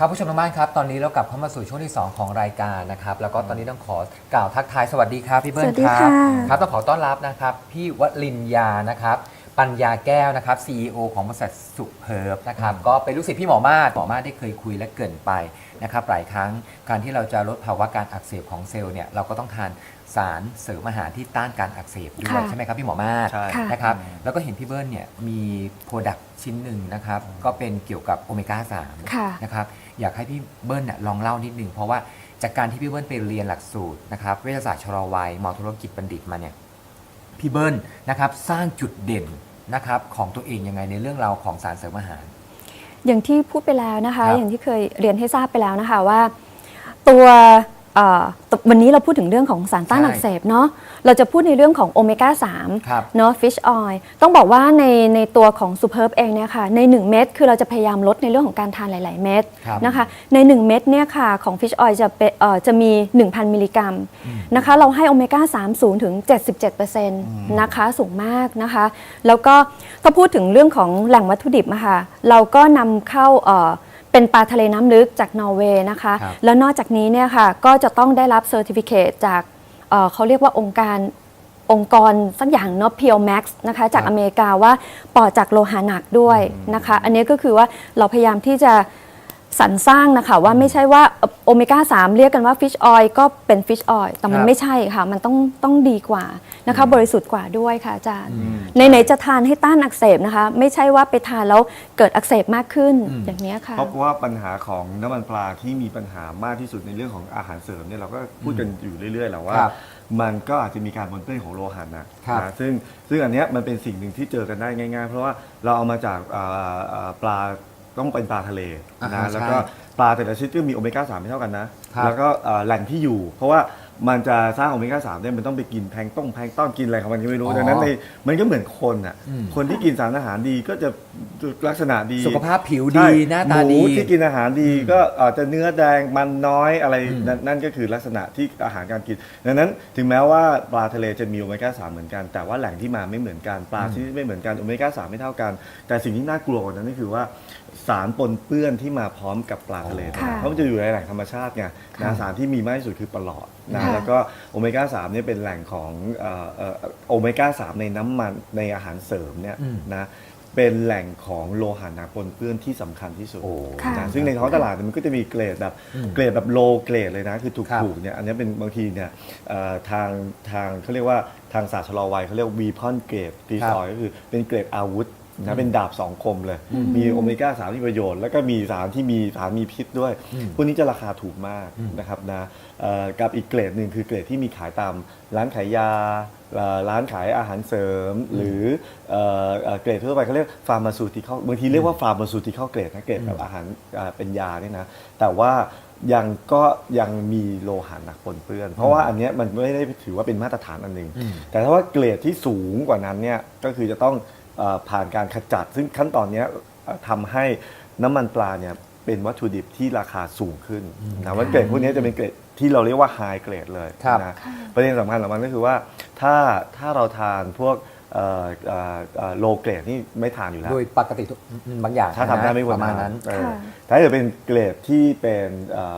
ครับผู้ชมทางบ้านครับ ตอนนี้เรากลับเข้ามาสู่ช่วงที่ 2 ของรายการนะครับ แล้วก็ตอนนี้ต้องขอกล่าวทักทายสวัสดีครับพี่เบิ้ลสวัสดีครัค่ะครับต้องขอต้อนรับนะครับ พี่วลินยานะครับ ปัญญาแก้วนะครับ CEO ของบริษัทสุเพิร์บนะครับก็เป็นลูกศิษย์พี่หมอมาศหมอมาศได้เคยคุยและเกรินไปนะครับหลายครั้งการที่เราจะลดภาวะการอักเสบของเซลล์เนี่ยเราก็ต้องทานสารเสริมอาหารที่ต้านการอักเสบด้วยค่ะใช่ไหมครับพี่หมอมาศใช่ค่ะนะครับแล้วก็เห็นพี่เบิ้ลเนี่ยมีโปรดักชิ้นหนึ่งนะครับก็เป็นเกี่ยวกับโอเมก้า3ค่ะนะครับอยากให้พี่เบิ้ลน่ะลองเล่านิดนึงเพราะว่าจากการที่พี่เบิ้ลไปเรียนหลักสูตรนะครับเวชศาสตร์ชะลอวัยมอธุรกิจบัณฑิตมาเนี่ย พี่เบิ้ลนะครับสร้างจุดเด่น นะครับของตัวเองยังไงในเรื่องราวของสารเสริมอาหาร อย่างที่พูดไปแล้วนะคะ ครับอย่างที่เคยเรียนให้ทราบไปแล้วนะคะว่า ตัวเอ่อ วันนี้เราพูดถึงเรื่องของสารต้านใช่อักเสบเนาะเราจะพูดในเรื่องของโอเมก้าครับ3เนาะฟิชออยต้องบอกว่าในในตัวของซูเ e อร์บเองเนี่ยค่ะใน 1 เม็ดคือเราจะพยายามลดในเรื่องของการทานหลาย ๆ เม็ดครับนะคะใน 1 เม็ดเนี่ยค่ะของฟิชออยจะเป็นเอ่อจะมี 1,000 มิลลิกรัมนะคะเราให้โอเมก้า3สูงถึง77%นะคะสูงมากนะคะ แล้วก็ถ้าพูดถึงเรื่องของแหล่งวัตถุดิบอะค่ะเราก็นำเข้า เอ่อเป็นปลาทะเลน้ำลึกจากนอร์เวย์นะคะ ครับ แล้วนอกจากนี้เนี่ยค่ะก็จะต้องได้รับเซอร์ติฟิเคตจากเอ่อเขาเรียกว่าองค์การองค์กรสักอย่างเนาะ p u r e Max นะคะจากครับอเมริกาว่าปลอดจากโลหะหนักด้วยนะคะ อันนี้ก็คือว่าเราพยายามที่จะ สรรสร้างนะคะว่าไม่ใช่ว่าโอเมก้า 3 เรียกกันว่าฟิชออยก็เป็นฟิชออยแต่มัคนรับไม่ใช่ค่ะ มันต้องต้องดีกว่านะคะ บริสุทธิ์กว่าด้วยค่ะอาจารย์อืมในไหนๆจะทานให้ต้านอักเสบนะคะ ไม่ใช่ว่าไปทานแล้วเกิดอักเสบมากขึ้นอืม อย่างนี้ยค่ะ เพราะว่าปัญหาของน้ำมันปลาที่มีปัญหามากที่สุดในเรื่องของอาหารเสริมเนี่ยเราก็พูดกันอยู่เรื่อยๆแหละว่า ครับมันก็อาจจะมีการปนเปื้อนของโลหะนะครับ นะซึ่งซึ่งอันเนี้ยมันเป็นสิ่งหนึ่งที่เจอกันได้ง่าย ๆ เพราะว่าเราเอามาจากอ่าอ่าปลา ต้องเป็นปลาทะเลอ่าฮะนะแล้วก็ใช่ปลาแต่ละชนิดก็มีโอเมก้า3ไม่เท่ากันนะ ครับ แล้วก็อ่าแหล่งที่อยู่ เพราะว่ามันจะสร้างโอเมก้า3เนี่ยมันต้องไปกินแพลงก์ต้งแพลงก์ต้อนกินอะไรของมันก็ไม่รู้อ๋อดังนั้นในมันก็เหมือนคนอะอืม คนที่กินสารอาหารดีก็จะลักษณะดีสุขภาพผิวใช่ดีหน้าตาดี หมูที่กินอาหารดีก็อาจจะเนื้อแดงมันน้อยอะไรอืมนั่นนั่นก็คือลักษณะที่อาหารการกินดังนั้นถึงแม้ว่าปลาทะเลจะมีโอเมก้า3เหมือนกัน แต่ว่าแหล่งที่มาไม่เหมือนกันปลาชนิดไม่เหมือนกันโอเมก้า3ไม่เท่ากัน แต่สิ่งที่น่ากลัวกว่านั้นก็คือว่า สารปนเปื้อนที่มาพร้อมกับปลาทะเลค่ะเพราะมันจะอยู่ในแหล่งธรรมชาติไงครันะบสารที่มีมากที่สุดคือปลอดนะค่ะ แล้วก็โอเมก้า3เนี่ยเป็นแหล่งของเอ่อเอ่อโอเมก้า3ในน้ำมันในอาหารเสริมเนี่ยอืม นะเป็นแหล่งของโลหะหนักปนเปื้อนที่สำคัญที่สุด โอ้ค่ะ นะซึ่งในท้องตลาดเนี่ยมันก็จะมีเกรดแบบอืม เกรดแบบโลเกรดเลยนะ คือถูกครับถูกเนี่ยอันนี้เป็นบางทีเนี่ยเอ่อทางทางเขาเรียกว่าทางศาสตร์ชะลอวัยเขาเรียกวีพอนเกรดตีครับซอยก็คือเป็นเกรดอาวุธ นะเป็นดาบสองคมเลยอืมมีโอเมก้าสามที่ประโยชน์ แล้วก็มีสารที่มีสารมีพิษด้วยอืมพวกนี้จะราคาถูกมากอืมนะครับนะเอ่อกับอีกเกรดหนึ่งคือเกรดที่มีขายตามร้านขายยาเอ่อร้านขายอาหารเสริม หรือเอ่อเอ่อเกรดทั่วไปเขาเรียกฟาร์มาซูติคอลบางทีเรียกว่าฟาร์มาซูติคอลเกรดนะเกรดแบบอาหารอ่าเป็นยาเนี่ยนะแต่ว่ายังก็ยังมีโลหะหนักปนเปื้อน เพราะว่าอันเนี้ยมันไม่ได้ถือว่าเป็นมาตรฐานอันหนึ่งอืมแต่ถ้าว่าเกรดที่สูงกว่านั้นเนี่ยก็คือจะต้องเออ ผ่านการขจัด ซึ่งขั้นตอนเนี้ยเอ่อทำให้น้ำมันปลาเนี่ยเป็นวัตถุดิบที่ราคาสูงขึ้นนะว่าเกรดพวกนี้จะเป็นเกรดที่เราเรียกว่าไฮเกรดเลยครับนะประเด็นสำคัญของมันก็คือว่าถ้าถ้าเราทานพวก โลเกรดนี่ไม่ทานอยู่แล้ว โดยปกติทุกบางอย่างถ้าทำได้ไม่ควรประมาณทำนั้นเออค่ะแต่ถ้าเกิดเป็นเกรดที่เป็น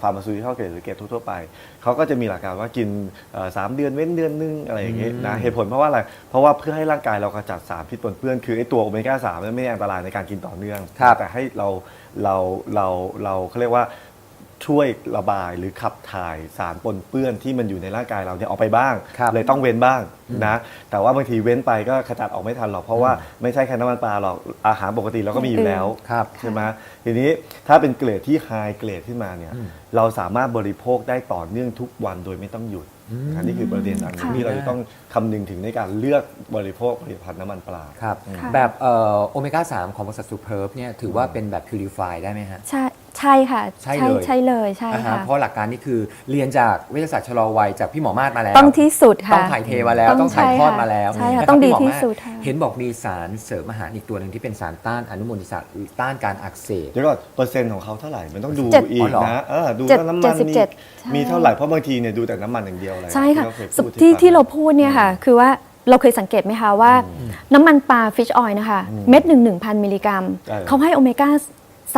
ฟาร์มาซูติคอลเกรดหรือเกรดทั่วๆไป เขาก็จะมีหลักการว่ากินเอ่อสามเดือนเว้นเดือนนึงอะไรอย่างเงี้ยนะอืมเหตุผลเพราะว่าอะไร เพราะว่าเพื่อให้ร่างกายเรากระจัดสารพิษปนเปื้อนคือไอ้ตัวโอเมก้าสามนนไม่ได้อันตรายในการกินต่อเนื่องครับแต่ให้เราเราเราเราเขาเรียกว่า ช่วยระบายหรือขับถ่ายสารปนเปื้อนที่มันอยู่ในร่างกายเราเนี่ยออกไปบ้าง ครับเลยต้องเว้นบ้างนะแต่ว่าบางทีเว้นไปก็ขจัดออกไม่ทันหรอกเพราะว่าไม่ใช่แค่น้ำมันปลาหรอกอาหารปกติเราก็มีอยู่แล้วครับ ใช่ไหมทีนี้ถ้าเป็นเกรดที่ไฮเกรดขึ้นมาเนี่ยอืมเราสามารถบริโภคได้ต่อเนื่องทุกวันโดยไม่ต้องหยุดอืมอันนี้คือประเด็นอันหนึงค่ะ ที่เราจะต้องคำนึงถึงในการเลือกบริโภคผลิตภัณฑ์น้ำมันปลา ครับ ค่ะ แบบโอเมก้า3ของบริษัทซูเพิร์บเนี่ยถือว่าเป็นแบบพิวริฟายได้ไหมฮะ ใช่ ใช่ค่ะใช่เลย ใช่เลยใช่อ่าฮะค่ะ เพราะหลักการนี่คือเรียนจากเวชศาสตร์ชะลอวัยจากพี่หมอมาศมาแล้ว ต้องที่สุดค่ะ ต้องถ่ายเทมาแล้ว ต้องต้องถ่ายทอดใช่ค่ะมาแล้วใช่ค่ะนรับต้องดีพี่หมที่มาศสุดค่ะ เห็นบอกมีสารเสริมอาหารอีกตัวหนึ่งที่เป็นสารต้านอนุมูลอิสระหรือต้านการอักเสบ เดี๋ยวก่อนเปอร์เซ็นต์ของเขาเท่าไหร่ มันต้องดูเจ็ดอีอ๋กอเหรอ นะเออดูเจ็ดว่าน้ำมันเจ็ดสิบมีเจ็ดใช่ มีเท่าไหร่เพราะบางทีเนี่ยดูแต่น้ำมันอย่างเดียวเลยใช่ค่ะที่เราเคยสุพูดที่ฟังที่เราพูดเนี่ยค่ะ คือว่าเราเคยสังเกตไหมคะว่า น้ำมันปลาฟิชออยนะคะ เม็ดหนึ่งหนึ่งพันมิลลิกรัมเออเขาให้โอเมก้า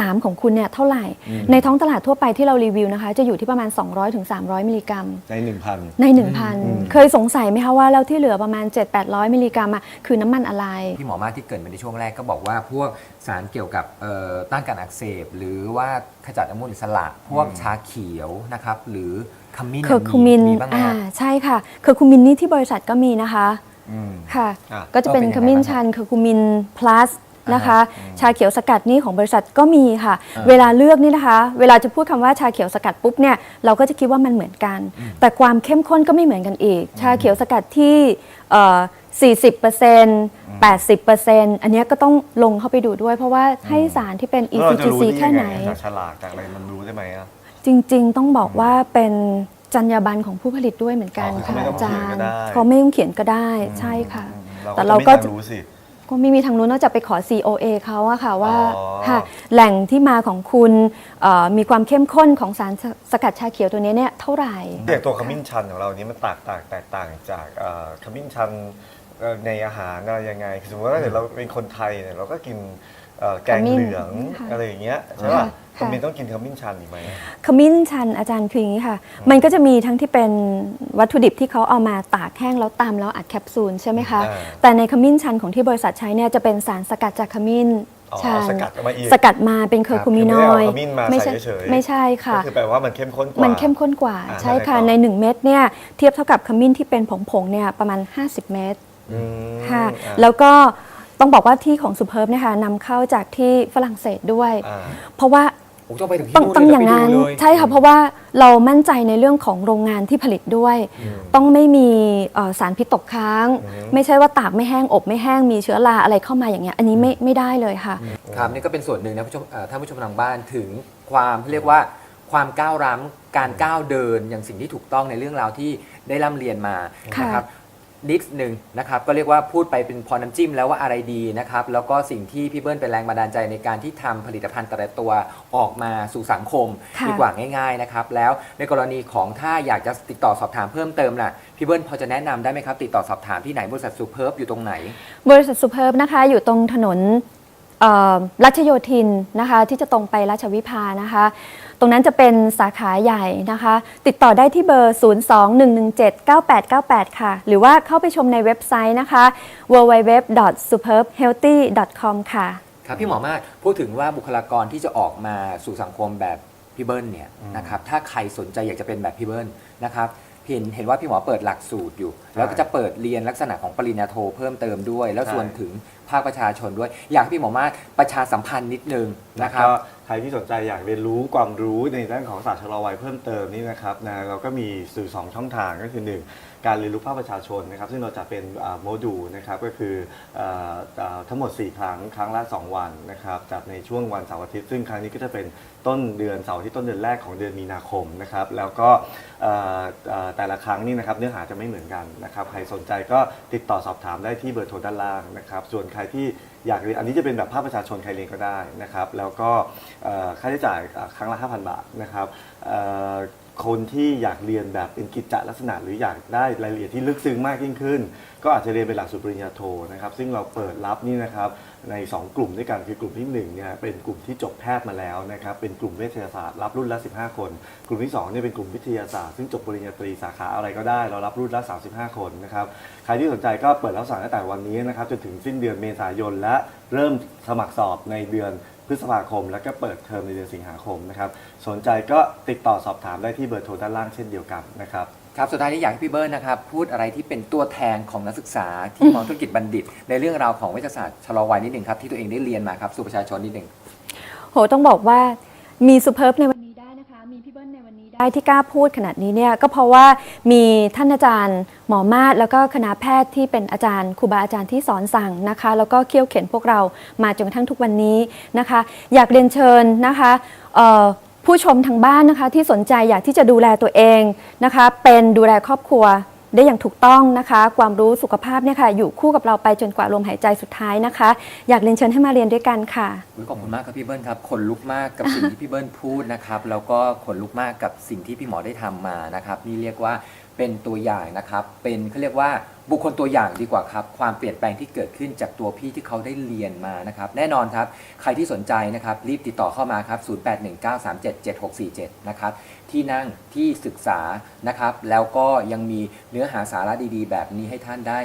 3 ของคุณเนี่ยเท่าไหร่อืมในท้องตลาดทั่วไปที่เรารีวิวนะคะ จะอยู่ที่ประมาณ 200-300ถึง300 มิลลิกรัม ในหนึ่งพันในอืม1,000 เคยสงสัยไหมคะว่าแล้วที่เหลือประมาณ 7-800 มิลลิกรัมอะคือน้ำมันอะไร พี่หมอมาที่เกริดไปในช่วงแรกก็บอกว่าพวกสารเกี่ยวกับเอ่อต้านการอักเสบ หรือว่าขจัดอนุมูลอิสระ พวกชาเขียวนะครับหรือขมิ้นเคอร์คูมินมีบ้างไหมอ่าฮะใช่ค่ะเคอร์คูมินนี่ที่บริษัทก็มีนะคะอืมค่ะอะ ก็จะเป็นก็เป็นยังไงขมิ้นบ้างชันเคอร์คูมิน plus นะคะอ่าฮะชาเขียวสกัดนี่ของบริษัทก็มีค่ะอ่าเวลาเลือกนี่นะคะ เวลาจะพูดคำว่าชาเขียวสกัดปุ๊บเนี่ยเราก็จะคิดว่ามันเหมือนกัน แต่ความเข้มข้นก็ไม่เหมือนกันอีก ชาเขียวสกัดที่เอ่อ40% 80%อันเนี้ยก็ต้องลงเข้าไปดูด้วย เพราะว่าให้สารที่เป็นแล้วเราจะรู้ ECGC ได้แค่ยังไหนไงจากฉลากจากอะไรมันรู้ได้ไหมอะจริง ๆ ต้องบอกว่าเป็นจรรยาบรรณของผู้ผลิตด้วยเหมือนกันอ๋อค่ะเขาไม่ต้องอาจารย์เขียนก็ได้เขาไม่ต้องเขียนก็ได้ใช่ค่ะอืมแต่เราเราก็ก็จะไม่รู้สิก็ ไม่มีทางนู้นนอกจากไปขอ COA เขาอะค่ะว่าอ๋อ ค่ะแหล่งที่มาของคุณเอ่อมีความเข้มข้นของสารสสกัดชาเขียวตัวนี้เนี่ยเท่าไหร่ อย่างตัวขมิ้นชันของเรานี้มันแตกต่างแตกต่างจากเอ่อขมิ้นชันเอ่อในอาหารอะไรยังไงคือสมมติว่าถ้าเกิดเราเป็นคนไทยเนี่ยเราก็กินเอ่อ แกงขมิ้นเหลืองค่ะอะไรอย่างเงี้ยใช่ป่ะค่ะทำไมต้องกินขมิ้นชันอีกไหมขมิ้นชันอาจารย์คืออย่างนี้ค่ะ มันก็จะมีทั้งที่เป็นวัตถุดิบที่เขาเอามาตากแห้งแล้วตำแล้วอัดแคปซูลใช่ไหมคะอ่าแต่ในขมิ้นชันของที่บริษัทใช้เนี่ยจะเป็นสารสกัดจากขมิ้นอ๋อชันเอาสกัดออกมาอีกสกัดมาเป็นเคอร์คูมินอยคือไม่ได้เอาขมิ้นมาไม่ใส่ใช่เฉยๆไม่ใช่ค่ะก็คือแปลว่ามันเข้มข้นกว่ามันเข้มข้นกว่าอ่าใช่ค่ะแล้วไงต่อใน 1 เม็ดเนี่ยเทียบเท่ากับขมิ้นที่เป็นผงๆเนี่ยประมาณ 50 เม็ดอืมค่ะอ่าแล้วก็ ต้องบอกว่าที่ของสุเพิร์บเนี่ยค่ะนำเข้าจากที่ฝรั่งเศสด้วย อ่าเพราะว่าโอ้ต้องไปถึงที่ต้องนู่นต้องเลอย่างนั้นไปดูเลยใช่ค่ะเพราะว่าเรามั่นใจในเรื่องของโรงงานที่ผลิตด้วยต้องไม่มีเอ่อสารพิษตกค้างไม่ใช่ว่าตากไม่แห้งอบไม่แห้งมีเชื้อราอะไรเข้ามาอย่างเงี้ยอันนี้ไม่ไม่ได้เลยค่ะ ครับนี่ก็เป็นส่วนหนึ่งนะผู้ชมเอ่อท่านผู้ชมทางบ้านถึงความเรียกว่าความก้าวร้ำการก้าวเดินอย่างสิ่งที่ถูกต้องในเรื่องราวที่ได้ร่ำเรียนมาค่ะ นะครับ นิดหนึ่งนะครับก็เรียกว่าพูดไปเป็นพอน้ำจิ้มแล้วว่าอะไรดีนะครับแล้วก็สิ่งที่พี่เบิ้ลเป็นแรงบันดาลใจในการที่ทำผลิตภัณฑ์แต่ละตัวออกมาสู่สังคมค่ะ ดีกว่าง่ายๆนะครับแล้วในกรณีของถ้าอยากจะติดต่อสอบถามเพิ่มเติมล่ะพี่เบิ้ลพอจะแนะนำได้ไหมครับติดต่อสอบถามที่ไหนบริษัทซูเพิร์บอยู่ตรงไหน บริษัทสุเพิร์บนะคะ อยู่ตรงถนนเอ่อ รัชโยธินนะคะที่จะตรงไปราชวิภานะคะ ตรงนั้นจะเป็นสาขาใหญ่นะคะ ติดต่อได้ที่เบอร์ 021179898 ค่ะ หรือว่าเข้าไปชมในเว็บไซต์นะคะ www.superbhealthy.com ค่ะ ครับพี่หมอมากพูดถึงว่าบุคลากรที่จะออกมาสู่สังคมแบบพี่เบิ้ลเนี่ยนะครับถ้าใครสนใจอยากจะเป็นแบบพี่เบิ้ลนะครับ เห็นเห็นว่าพี่หมอเปิดหลักสูตรอยู่ แล้วก็จะเปิดเรียนลักษณะของปริญญาโทเพิ่มเติมด้วย แล้วใช่ส่วนถึงภาคประชาชนด้วย อยากให้พี่หมอมาประชาสัมพันธ์นิดนึง นะครับก็ใครที่สนใจอยากเรียนรู้ความรู้ในด้านของศาสตร์ชะลอวัยเพิ่มเติมนี่นะครับนะเราก็มีสื่อ 2 ช่องทางก็คือ 1 การเรียนรู้ภาคประชาชนนะครับซึ่งเราจะเป็นอ่าโมดูลนะครับก็คืออ่าอ่าทั้งหมด 4 ครั้งครั้งละ 2 วันนะครับจัดในช่วงวันเสาร์อาทิตย์ซึ่งครั้งนี้ก็จะเป็นต้นเดือนเสาร์อาที่ต้นเดือนแรกของเดือนมีนาคมนะครับแล้วก็เอ่อเอ่อแต่ละครั้งนี่นะครับเนื้อหาจะไม่เหมือนกันนะครับใครสนใจก็ติดต่อสอบถามได้ที่เบอร์โทรด้านล่างนะครับส่วนใครที่ อยากเรียนอันนี้จะเป็นแบบภาคประชาชนใครเรียนก็ได้นะครับ แล้วก็ค่าใช้จ่ายครั้งละ 5,000 บาทนะครับ คนที่อยากเรียนแบบเป็นกิจจลักษณะ หรืออยากได้รายละเอียดที่ลึกซึ้งมากยิ่งขึ้น ก็อาจจะเรียนเป็นหลักสูตรปริญญาโทนะครับซึ่งเราเปิดรับนี่นะครับใน 2 กลุ่มด้วยกันคือกลุ่มที่1เนี่ยเป็นกลุ่มที่จบแพทย์มาแล้วนะครับเป็นกลุ่มเวชศาสตร์รับรุ่นละ 15 คน กลุ่มที่2เนี่ยเป็นกลุ่มวิทยาศาสตร์ซึ่งจบปริญญาตรีสาขาอะไรก็ได้ เรารับรุ่นละ 35 คนนะครับใครที่สนใจก็เปิดรับสมัครตั้งแต่วันนี้นะครับจนถึงสิ้นเดือนเมษายนและเริ่มสมัครสอบในเดือน พฤษภาคม แล้วก็เปิดเทอมในเดือนสิงหาคมนะครับสนใจก็ติดต่อสอบถามได้ที่เบอร์โทรด้านล่างเช่นเดียวกันนะครับครับสุดท้ายนี้อยากให้พี่เบิ้ลนะครับพูดอะไรที่เป็นตัวแทนของนักศึกษาที่มองธุรกิจบัณฑิต ในเรื่องราวของเวชศาสตร์ชะลอวัยนิดหนึ่งครับที่ตัวเองได้เรียนมาครับสู่ประชาชนนิดหนึ่งโหต้องบอกว่ามีซูเพิร์บในวันนี้ได้นะคะ มีพี่เบิ้ลในวันนี้ ได้ที่กล้าพูดขนาดนี้เนี่ยก็เพราะว่ามีท่านอาจารย์หมอมาศแล้วก็คณะแพทย์ที่เป็นอาจารย์ครูบาอาจารย์ที่สอนสั่งนะคะ แล้วก็เคี่ยวเข็นพวกเรามาจนกระทั่งทุกวันนี้นะคะ อยากเรียนเชิญนะคะผู้ชมทางบ้านนะคะที่สนใจอยากที่จะดูแลตัวเองนะคะ เป็นดูแลครอบครัว ได้อย่างถูกต้องนะคะ ความรู้สุขภาพเนี่ยค่ะอยู่คู่กับเราไปจนกว่าลมหายใจสุดท้ายนะคะ อยากเรียนเชิญให้มาเรียนด้วยกันค่ะ อุ๊ยขอบคุณมากครับพี่เบิ้ลครับขนลุกมากกับสิ่งที่พี่เบิ้ลพูดนะครับ แล้วก็ขนลุกมากกับสิ่งที่พี่หมอได้ทำมานะครับ นี่เรียกว่า เป็นตัวอย่างนะครับ เป็นเขาเรียกว่าบุคคลตัวอย่างดีกว่าครับ ความเปลี่ยนแปลงที่เกิดขึ้นจากตัวพี่ที่เขาได้เรียนมานะครับ แน่นอนครับ ใครที่สนใจนะครับรีบติดต่อเข้ามาครับ 0819377647 นะครับ ที่นั่งที่ศึกษานะครับ แล้วก็ยังมีเนื้อหาสาระดีๆ แบบนี้ให้ท่านได้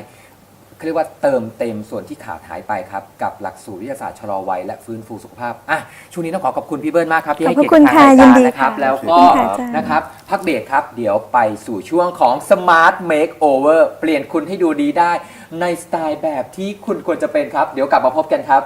เขาเรียกว่าเติมเต็มส่วนที่ขาดหายไปครับ กับหลักสูตรวิทยาศาสตร์ชะลอวัยและฟื้นฟูสุขภาพอะช่วงนี้ต้องขอขอบคุณพี่เบิร์นมากครับที่ให้ขอบเกียรพระคุณติทางค่ะรายยินการดีนะครับค่ะแล้วขอบก็คุณค่ะอาจารย์นะครับพักเบรกครับ เดี๋ยวไปสู่ช่วงของ Smart Makeover เปลี่ยนคุณให้ดูดีได้ ในสไตล์แบบที่คุณควรจะเป็นครับ เดี๋ยวกลับมาพบกันครับ